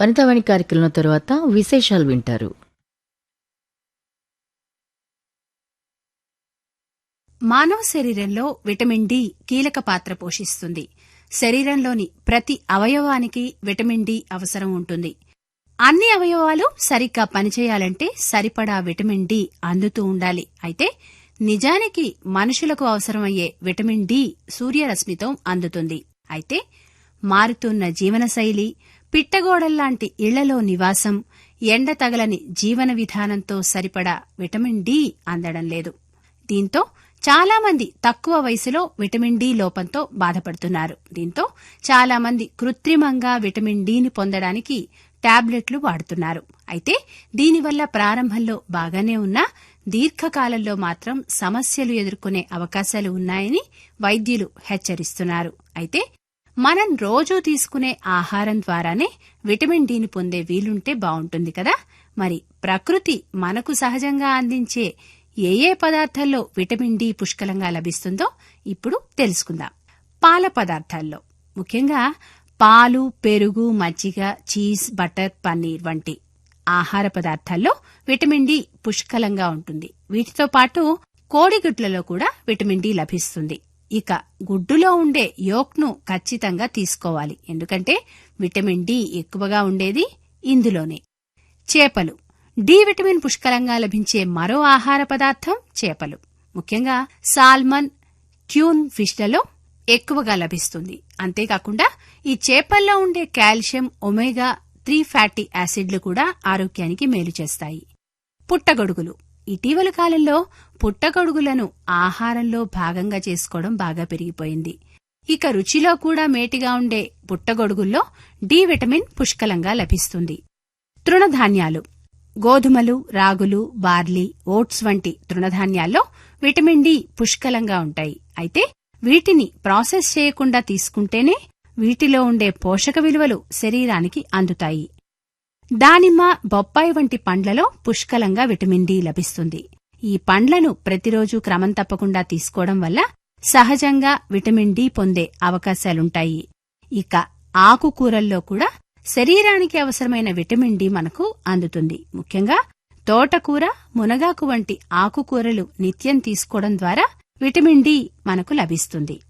వనితావాణి కార్యక్రమం తర్వాత విశేషాలు వింటారు. మానవ శరీరంలో విటమిన్ డి కీలక పాత్ర పోషిస్తుంది. శరీరంలోని ప్రతి అవయవానికి విటమిన్ డి అవసరం ఉంటుంది. అన్ని అవయవాలు సరిగ్గా పనిచేయాలంటే సరిపడా విటమిన్ డి అందుతూ ఉండాలి. అయితే నిజానికి మనుషులకు అవసరమయ్యే విటమిన్ డి సూర్యరశ్మితో అందుతుంది. అయితే మారుతున్న జీవనశైలి పిట్టగోడల్లాంటి ఇళ్ళలో నివాసం ఎండ తగలని జీవన విధానంతో సరిపడా విటమిన్ డి అందడం లేదు. దీంతో చాలామంది తక్కువ వయసులో విటమిన్ డి లోపంతో బాధపడుతున్నారు. దీంతో చాలామంది కృత్రిమంగా విటమిన్ డిని పొందడానికి టాబ్లెట్లు వాడుతున్నారు. అయితే దీనివల్ల ప్రారంభంలో బాగానే ఉన్నా దీర్ఘకాలంలో మాత్రం సమస్యలు ఎదుర్కొనే అవకాశాలు ఉన్నాయని వైద్యులు హెచ్చరిస్తున్నారు. అయితే మనం రోజూ తీసుకునే ఆహారం ద్వారానే విటమిన్ డిని పొందే వీలుంటే బావుంటుంది కదా? మరి ప్రకృతి మనకు సహజంగా అందించే ఏ ఏ పదార్థాల్లో విటమిన్ డి పుష్కలంగా లభిస్తుందో ఇప్పుడు తెలుసుకుందాం. పాల పదార్థాల్లో. ముఖ్యంగా పాలు పెరుగు మజ్జిగ చీజ్ బటర్ పన్నీర్ వంటి ఆహార పదార్థాల్లో విటమిన్ డి పుష్కలంగా ఉంటుంది. వీటితో పాటు కోడిగుడ్లలో కూడా విటమిన్ డి లభిస్తుంది. ఇక గుడ్డులో ఉండే యోక్ను ఖచ్చితంగా తీసుకోవాలి. ఎందుకంటే విటమిన్ డి ఎక్కువగా ఉండేది ఇందులోనే. చేపలు. డి విటమిన్ పుష్కలంగా లభించే మరో ఆహార పదార్థం చేపలు. ముఖ్యంగా సాల్మన్ క్యూన్ ఫిష్లలో ఎక్కువగా లభిస్తుంది. అంతేకాకుండా ఈ చేపల్లో ఉండే కాల్షియం ఒమేగా త్రీ ఫ్యాటీ యాసిడ్లు కూడా ఆరోగ్యానికి మేలు చేస్తాయి. పుట్టగొడుగులు. ఇటీవల కాలంలో పుట్టగొడుగులను ఆహారంలో భాగంగా చేసుకోవడం బాగా పెరిగిపోయింది. ఇక రుచిలో కూడా మేటిగా ఉండే పుట్టగొడుగుల్లో డి విటమిన్ పుష్కలంగా లభిస్తుంది. తృణధాన్యాలు. గోధుమలు రాగులు బార్లీ ఓట్స్ వంటి తృణధాన్యాల్లో విటమిన్ డి పుష్కలంగా ఉంటాయి. అయితే వీటిని ప్రాసెస్ చేయకుండా తీసుకుంటేనే వీటిలో ఉండే పోషక విలువలు శరీరానికి అందుతాయి. దానిమ్మ బొప్పాయి వంటి పండ్లలో పుష్కలంగా విటమిన్ డి లభిస్తుంది. ఈ పండ్లను ప్రతిరోజు క్రమం తప్పకుండా తీసుకోవడం వల్ల సహజంగా విటమిన్ డి పొందే అవకాశాలుంటాయి. ఇక ఆకుకూరల్లో కూడా శరీరానికి అవసరమైన విటమిన్ డి మనకు అందుతుంది. ముఖ్యంగా తోటకూర మునగాకు వంటి ఆకుకూరలు నిత్యం తీసుకోవడం ద్వారా విటమిన్ డి మనకు లభిస్తుంది.